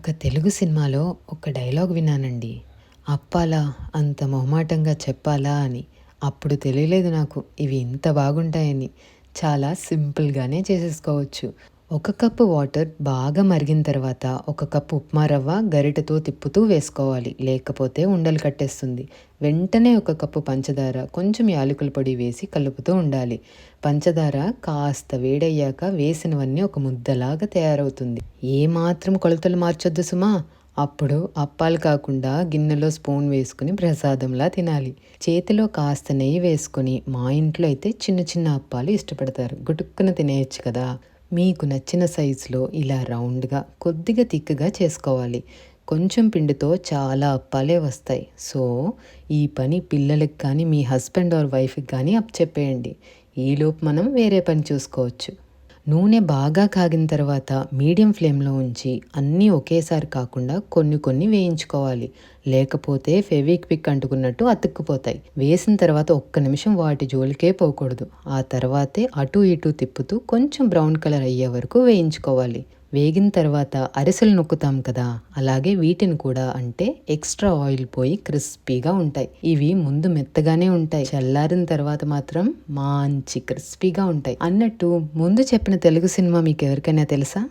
ఒక తెలుగు సినిమాలో ఒక డైలాగ్ విన్నానండి. అప్పాలా అంత మొహమాటంగా చెప్పాలా అని. అప్పుడు తెలియలేదు నాకు ఇవి ఇంత బాగుంటాయని. చాలా సింపుల్గానే చేసేసుకోవచ్చు. ఒక కప్పు వాటర్ బాగా మరిగిన తర్వాత ఒక కప్పు ఉప్మా రవ్వ గరిటెతో తిప్పుతూ వేసుకోవాలి. లేకపోతే ఉండలు కట్టేస్తుంది. వెంటనే ఒక కప్పు పంచదార కొంచెం యాలకుల పొడి వేసి కలుపుతూ ఉండాలి. పంచదార కాస్త వేడయ్యాక వేసినవన్నీ ఒక ముద్దలాగా తయారవుతుంది. ఏ మాత్రం కొలతలు మార్చొద్దు సుమా. అప్పుడు అప్పాలు కాకుండా గిన్నెలో స్పూన్ వేసుకుని ప్రసాదంలా తినాలి. చేతిలో కాస్త నెయ్యి వేసుకొని మా ఇంట్లో అయితే చిన్న చిన్న అప్పాలు ఇష్టపడతారు. గుటుక్కున తినేయచ్చు కదా. మీకు నచ్చిన సైజులో ఇలా రౌండ్గా కొద్దిగా తిక్కగా చేసుకోవాలి. కొంచెం పిండితో చాలా అప్పాలే వస్తాయి. సో ఈ పని పిల్లలకి కానీ మీ హస్బెండ్ ఆర్ వైఫ్కి కానీ అప్ చెప్పేయండి. ఈలోపు మనం వేరే పని చూసుకోవచ్చు. నూనె బాగా కాగిన తర్వాత మీడియం ఫ్లేమ్లో ఉంచి అన్నీ ఒకేసారి కాకుండా కొన్ని కొన్ని వేయించుకోవాలి. లేకపోతే ఫెవిక్ పిక్ అంటుకున్నట్టు అతుక్కుపోతాయి. వేసిన తర్వాత ఒక్క నిమిషం వాటి జోలికే పోకూడదు. ఆ తర్వాతే అటు ఇటు తిప్పుతూ కొంచెం బ్రౌన్ కలర్ అయ్యే వరకు వేయించుకోవాలి. వేగిన తర్వాత అరిసెలు నొక్కుతాం కదా అలాగే వీటిని కూడా అంటే ఎక్స్ట్రా ఆయిల్ పోయి క్రిస్పీగా ఉంటాయి. ఇవి ముందు మెత్తగానే ఉంటాయి. చల్లారిన తర్వాత మాత్రం మంచి క్రిస్పీగా ఉంటాయి. అన్నట్టు ముందు చెప్పిన తెలుగు సినిమా మీకు ఎవరికైనా తెలుసా?